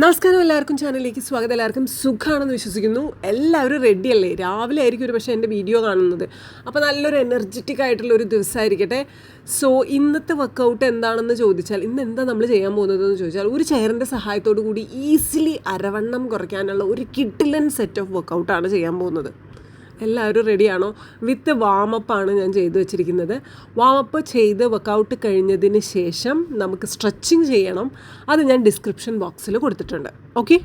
നമസ്കാരം എല്ലാവർക്കും ചാനലിലേക്ക് സ്വാഗതം. എല്ലാവർക്കും സുഖമാണെന്ന് വിശ്വസിക്കുന്നു. എല്ലാവരും റെഡിയല്ലേ രാവിലെ ആയിരിക്കും ഒരു പക്ഷേ എന്റെ വീഡിയോ കാണുന്നത്. അപ്പോൾ നല്ലൊരു എനർജറ്റിക് ആയിട്ടുള്ള ഒരു ദിവസമായിരിക്കട്ടെ. സോ ഇന്നത്തെ വർക്കൗട്ട് എന്താണെന്ന് ചോദിച്ചാൽ ഇന്ന് എന്താ നമ്മൾ ചെയ്യാൻ പോകുന്നതെന്ന് ചോദിച്ചാൽ ഒരു ചെയറിന്റെ സഹായത്തോടു കൂടി ഈസിലി അരവണ്ണം കുറയ്ക്കാനുള്ള ഒരു കിട്ടിലൻ സെറ്റ് ഓഫ് വർക്കൗട്ടാണ് ചെയ്യാൻ പോകുന്നത്. എല്ലാവരും റെഡിയാണോ വിത്ത് വാമപ്പാണ് ഞാൻ ചെയ്തു വെച്ചിരിക്കുന്നത്. വാമപ്പ് ചെയ്ത് വർക്കൗട്ട് കഴിഞ്ഞതിന് ശേഷം നമുക്ക് സ്ട്രെച്ചിങ് ചെയ്യണം. അത് ഞാൻ ഡിസ്ക്രിപ്ഷൻ ബോക്സിൽ കൊടുത്തിട്ടുണ്ട്. ഓക്കെ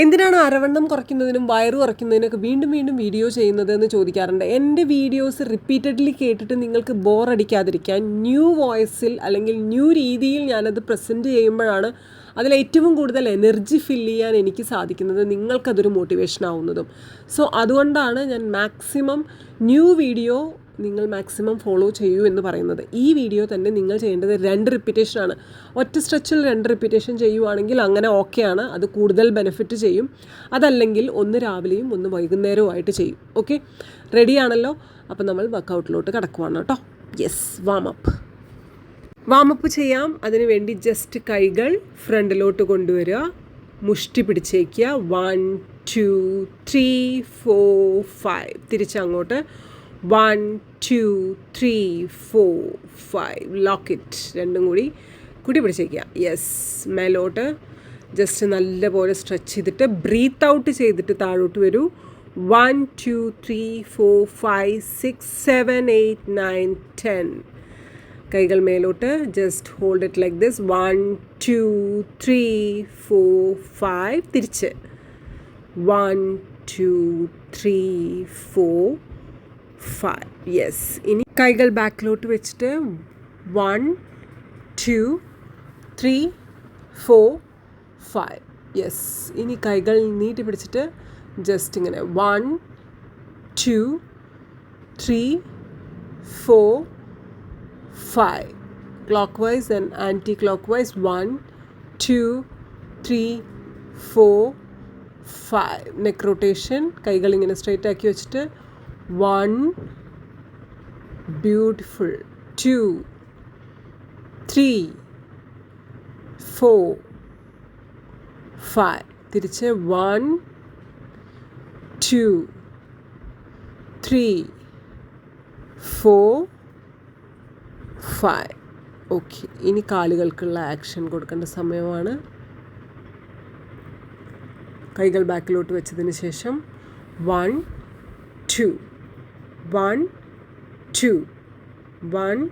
എന്തിനാണ് അരവണ്ണം കുറയ്ക്കുന്നതിനും വയറ് കുറയ്ക്കുന്നതിനൊക്കെ വീണ്ടും വീണ്ടും വീഡിയോ ചെയ്യുന്നത് എന്ന് ചോദിക്കാറുണ്ട്. എന്റെ വീഡിയോസ് റിപ്പീറ്റഡ്ലി കേട്ടിട്ട് നിങ്ങൾക്ക് ബോറടിക്കാതിരിക്കാൻ ന്യൂ വോയിസിൽ അല്ലെങ്കിൽ ന്യൂ രീതിയിൽ ഞാനത് പ്രസന്റ് ചെയ്യുമ്പോഴാണ് അതിൽ ഏറ്റവും കൂടുതൽ എനർജി ഫിൽ ചെയ്യാൻ എനിക്ക് സാധിക്കുന്നത് നിങ്ങൾക്കതൊരു മോട്ടിവേഷൻ ആവുന്നതും. സോ അതുകൊണ്ടാണ് ഞാൻ മാക്സിമം ന്യൂ വീഡിയോ നിങ്ങൾ മാക്സിമം ഫോളോ ചെയ്യൂ എന്ന് പറയുന്നത്. ഈ വീഡിയോ തന്നെ നിങ്ങൾ ചെയ്യേണ്ടത് രണ്ട് റിപ്പീറ്റേഷനാണ് ഒറ്റ സ്ട്രെച്ചിൽ രണ്ട് റിപ്പീറ്റേഷൻ ചെയ്യുവാണെങ്കിൽ അങ്ങനെ ഓക്കെയാണ് അത് കൂടുതൽ ബെനിഫിറ്റ് ചെയ്യും. അതല്ലെങ്കിൽ ഒന്ന് രാവിലെയും ഒന്ന് വൈകുന്നേരവുമായിട്ട് ചെയ്യും. ഓക്കെ റെഡിയാണല്ലോ അപ്പോൾ നമ്മൾ വർക്കൗട്ടിലോട്ട് കിടക്കുവാണ് കേട്ടോ. യെസ് വാം അപ്പ് വാമപ്പ് ചെയ്യാം. അതിനുവേണ്ടി ജസ്റ്റ് കൈകൾ ഫ്രണ്ടിലോട്ട് കൊണ്ടുവരിക. മുഷ്ടി പിടിച്ചേക്കുക. One two three four five തിരിച്ചങ്ങോട്ട് one two three four five. Lock it രണ്ടും കൂടി കൂടി പിടിച്ചേക്കുക യെസ് മേലോട്ട് ജസ്റ്റ് നല്ലപോലെ സ്ട്രെച്ച് ചെയ്തിട്ട് ബ്രീത്ത് ഔട്ട് ചെയ്തിട്ട് താഴോട്ട് വരൂ. One two three four five six seven eight nine ten. കൈകൾ മേലോട്ട് just hold it like this one two three four five. തിരിച്ച്. One two three four five yes ഇനി കൈകൾ ബാക്കിലോട്ട് വെച്ചിട്ട് one two three four five yes ഇനി കൈകൾ നീട്ടി പിടിച്ചിട്ട് ജസ്റ്റ് ഇങ്ങനെ one two three four five. Clockwise and anti-clockwise. One two three four five. Neck rotation. കൈകൾ ഇങ്ങനെ സ്ട്രൈറ്റ് ആക്കി വെച്ചിട്ട് one beautiful. Two three four five. തിരിച്ച് one two three four five. Okay ഇനി കാലുകൾക്കുള്ള ആക്ഷൻ കൊടുക്കേണ്ട സമയമാണ്. കൈകൾ ബാക്കിലോട്ട് വെച്ചതിന് ശേഷം one two. One two. One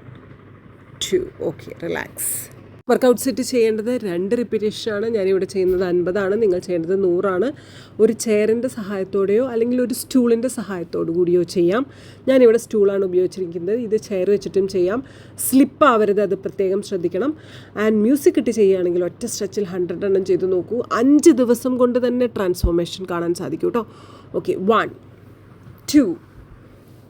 two. Okay relax. Workout set ചെയ്യേണ്ടത് രണ്ട് റിപ്പീറ്റേഷനാണ് ഞാനിവിടെ ചെയ്യുന്നത് അൻപതാണ് നിങ്ങൾ ചെയ്യേണ്ടത് നൂറാണ്. ഒരു ചെയറിന്റെ സഹായത്തോടെയോ അല്ലെങ്കിൽ ഒരു സ്റ്റൂളിന്റെ സഹായത്തോടു കൂടിയോ ചെയ്യാം. ഞാനിവിടെ സ്റ്റൂളാണ് ഉപയോഗിച്ചിരിക്കുന്നത്. ഇത് ചെയർ വെച്ചിട്ടും ചെയ്യാം. സ്ലിപ്പ് ആവരുത് അത് പ്രത്യേകം ശ്രദ്ധിക്കണം. ആൻഡ് മ്യൂസിക് ഇട്ട് ചെയ്യുകയാണെങ്കിൽ ഒറ്റ സ്ട്രെച്ചിൽ ഹൺഡ്രഡ് എണ്ണം ചെയ്ത് നോക്കൂ. അഞ്ച് ദിവസം കൊണ്ട് തന്നെ ട്രാൻസ്ഫോർമേഷൻ കാണാൻ സാധിക്കും കേട്ടോ. Okay one two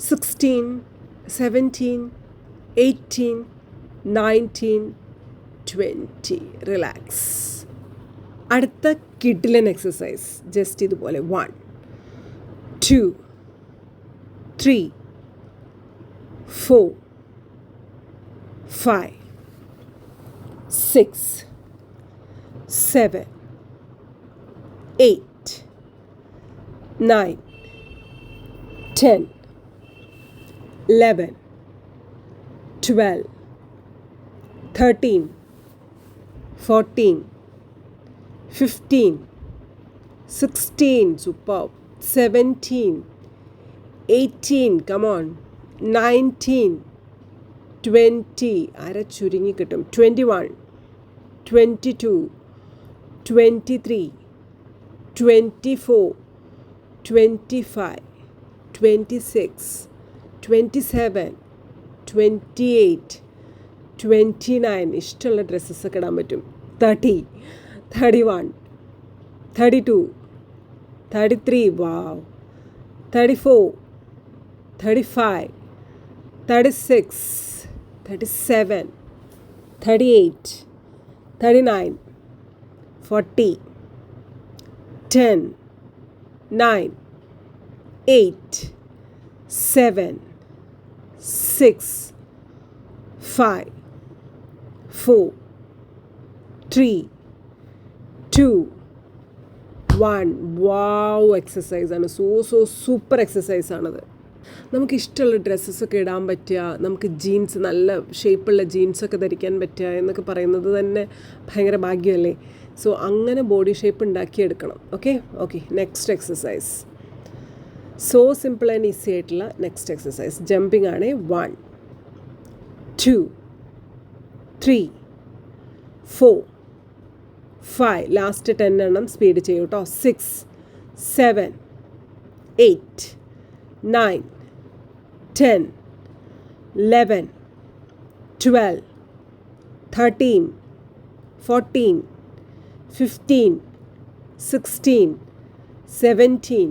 16 17 18 19 twenty relax അടുത്ത കിഡിലൻ എക്സസൈസ് ജസ്റ്റ് ഇതുപോലെ. One two three four five six seven eight nine ten eleven twelve thirteen 14, 15, 16 superb 17 18 come on 19 20 അര ചുരുങ്ങി കിട്ടും 21 22 23 24 25 26 27 28 29 ഇഷ്ടമുള്ള ഡ്രസ്സസ് ഒക്കെ ഇടാൻ പറ്റും. Thirty thirty one thirty two thirty three wow thirty four thirty five thirty six thirty seven thirty eight thirty nine forty ten nine eight seven six five four three two one. Wow എക്സസൈസാണ് so so super ഇഷ്ടമുള്ള ഡ്രസ്സസൊക്കെ ഇടാൻ പറ്റുക. നമുക്ക് jeans നല്ല ഷേപ്പുള്ള ജീൻസൊക്കെ ധരിക്കാൻ പറ്റുക എന്നൊക്കെ പറയുന്നത് തന്നെ ഭയങ്കര ഭാഗ്യമല്ലേ? സോ അങ്ങനെ body shape ഉണ്ടാക്കിയെടുക്കണം. Okay okay next exercise so simple and easy ആയിട്ടുള്ള നെക്സ്റ്റ് എക്സസൈസ് ജമ്പിങ് ആണ് one two three four five last ten എണ്ണം സ്പീഡ് ചെയ്യൂ കേട്ടോ six seven eight nine ten eleven twelve thirteen fourteen fifteen sixteen seventeen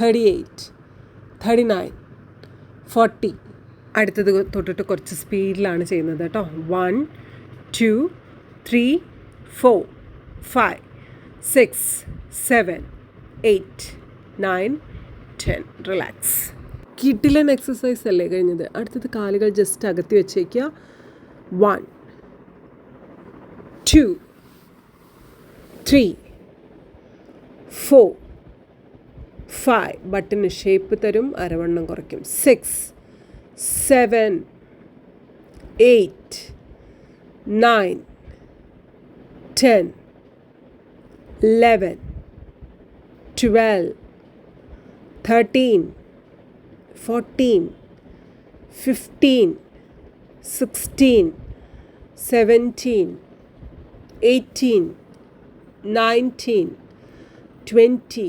thirty eight thirty nine forty അടുത്തത് തൊട്ടിട്ട് കുറച്ച് സ്പീഡിലാണ് ചെയ്യുന്നത് കേട്ടോ. One two three four five six seven eight nine ten relax കിട്ടിലൻ exercise അല്ലേ കഴിഞ്ഞത്? അടുത്തത് കാലുകൾ ജസ്റ്റ് അകത്തി വെച്ചേക്കുക one two three four five button shape തരും അരവണ്ണം കുറയ്ക്കും. Six seven eight nine ten eleven twelve thirteen fourteen fifteen sixteen seventeen eighteen nineteen twenty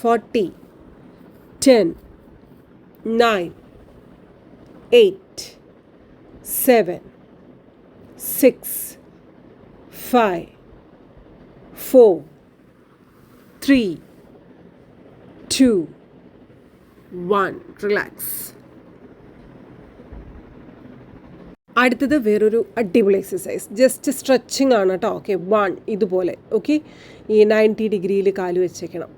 forty ten nine eight seven six five four three two one. Relax. അടുത്തത് വേറൊരു അടിപൊളി exercise just stretching ആണ് കേട്ടോ. Okay one ഇതുപോലെ. Okay ഈ ninety ഡിഗ്രിയിൽ കാൽ വെച്ചേക്കണം.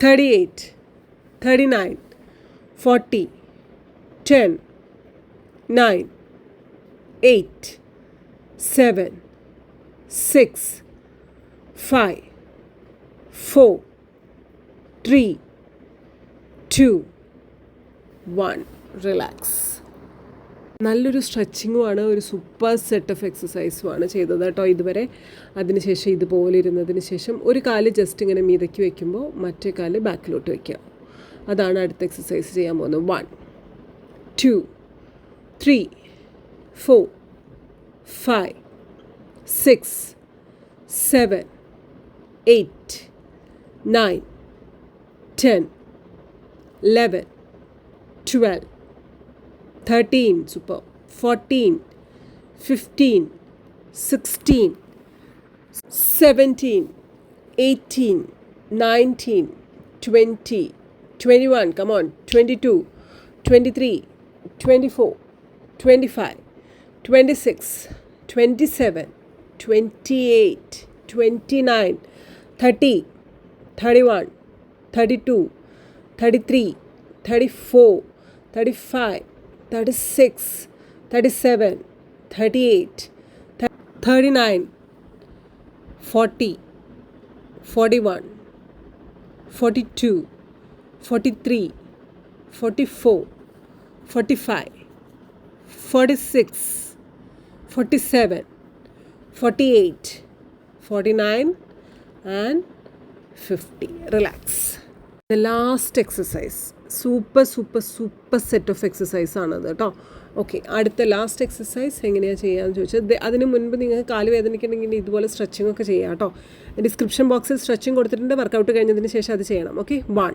38, 39, 40, 10, 9, 8, 7, 6, 5, 4, 3, 2, 1. Relax. നല്ലൊരു സ്ട്രെച്ചിങ്ങുമാണ് ഒരു സൂപ്പർ സെറ്റ് ഓഫ് എക്സസൈസുമാണ് ചെയ്തത് കേട്ടോ ഇതുവരെ. അതിനുശേഷം ഇതുപോലെ ഇരുന്നതിന് ശേഷം ഒരു കാൽ ജസ്റ്റ് ഇങ്ങനെ മീതയ്ക്ക് വയ്ക്കുമ്പോൾ മറ്റേ കാൽ ബാക്കിലോട്ട് വയ്ക്കുക അതാണ് അടുത്ത എക്സസൈസ് ചെയ്യാൻ പോകുന്നത്. One two three four five six seven eight nine ten eleven twelve 13 super. 14 15 16 17 18 19 20 21 come on 22 23 24 25 26 27 28 29 30 31 32 33 34 35 36, 37, 38, 39, 40, 41, 42, 43, 44, 45, 46, 47, 48, 49, and 50. Relax. The last exercise super super super set of exercise ആണത് കേട്ടോ. ഓക്കെ അടുത്ത ലാസ്റ്റ് എക്സസൈസ് എങ്ങനെയാണ് ചെയ്യാമെന്ന് ചോദിച്ചാൽ അതിന് മുൻപ് നിങ്ങൾ കാൽ വേദനിക്കണമെങ്കിൽ ഇതുപോലെ സ്ട്രെച്ചിങ് ഒക്കെ ചെയ്യാം കേട്ടോ. ഡിസ്ക്രിപ്ഷൻ ബോക്സിൽ സ്ട്രെച്ചിങ് കൊടുത്തിട്ടുണ്ട് വർക്കൗട്ട് കഴിഞ്ഞതിന് ശേഷം അത് ചെയ്യണം. Okay one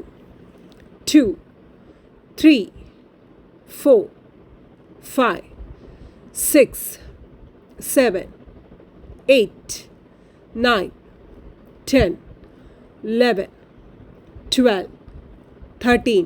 two three four five six seven eight nine ten eleven twelve thirteen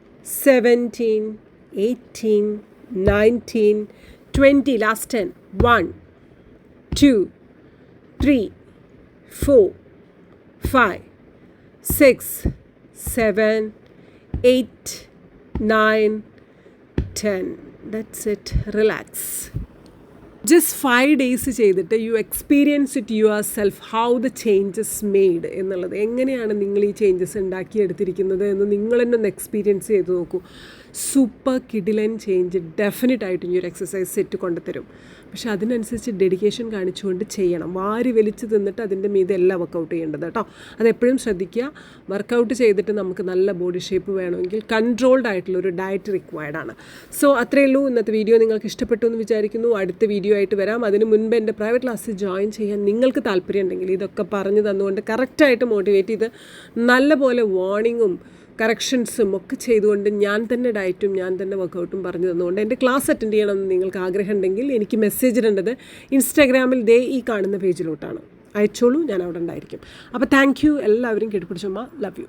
17, 18, 19, 20. Last 10. 1, 2, 3, 4, 5, 6, 7, 8, 9, 10. That's it. Relax. Just five days ചെയ്തിട്ട് you experience it yourself how the changes made എന്നുള്ളത്. എങ്ങനെയാണ് നിങ്ങൾ ഈ ചേഞ്ചസ് ഉണ്ടാക്കിയെടുത്തിരിക്കുന്നത് എന്ന് നിങ്ങൾ തന്നെ ഒന്ന് എക്സ്പീരിയൻസ് ചെയ്ത് നോക്കൂ. സൂപ്പർ കിഡിലൻ ചേഞ്ച് ഡെഫിനറ്റ് ആയിട്ടും ഈ ഒരു എക്സസൈസ് സെറ്റ് കൊണ്ടുതരും. പക്ഷെ അതിനനുസരിച്ച് ഡെഡിക്കേഷൻ കാണിച്ചുകൊണ്ട് ചെയ്യണം. വാരി വലിച്ച് തിന്നിട്ട് അതിന്റെ മീതെ എല്ലാം വർക്കൗട്ട് ചെയ്യേണ്ടത് കേട്ടോ. അതെപ്പോഴും ശ്രദ്ധിക്കുക. വർക്കൗട്ട് ചെയ്തിട്ട് നമുക്ക് നല്ല ബോഡി ഷേപ്പ് വേണമെങ്കിൽ കൺട്രോൾഡ് ആയിട്ടുള്ള ഒരു ഡയറ്റ് റിക്വയർഡ് ആണ്. സോ അത്രയേ ഉള്ളൂ. ഇന്നത്തെ വീഡിയോ നിങ്ങൾക്ക് ഇഷ്ടപ്പെട്ടു എന്ന് വിചാരിക്കുന്നു. അടുത്ത വീഡിയോ ആയിട്ട് വരാം. അതിന് മുൻപ് എന്റെ പ്രൈവറ്റ് ക്ലാസ്സിൽ ജോയിൻ ചെയ്യാൻ നിങ്ങൾക്ക് താല്പര്യം ഉണ്ടെങ്കിൽ ഇതൊക്കെ പറഞ്ഞു തന്നുകൊണ്ട് കറക്റ്റായിട്ട് മോട്ടിവേറ്റ് ചെയ്ത് നല്ലപോലെ വാർണിങ്ങും കറക്ഷൻസും ഒക്കെ ചെയ്തുകൊണ്ട് ഞാൻ തന്നെ ഡയറ്റും ഞാൻ തന്നെ വർക്കൗട്ടും പറഞ്ഞു തന്നുകൊണ്ട് എന്റെ ക്ലാസ് അറ്റൻഡ് ചെയ്യണമെന്ന് നിങ്ങൾക്ക് ആഗ്രഹം ഉണ്ടെങ്കിൽ എനിക്ക് മെസ്സേജ് ഇടേണ്ടത് ഇൻസ്റ്റാഗ്രാമിൽ ദേ ഈ കാണുന്ന പേജിലോട്ടാണ് അയച്ചോളൂ ഞാൻ അവിടെ ഉണ്ടായിരിക്കും. അപ്പോൾ താങ്ക് യു എല്ലാവരും കേട്ടുപിടിച്ചമ്മ. Love you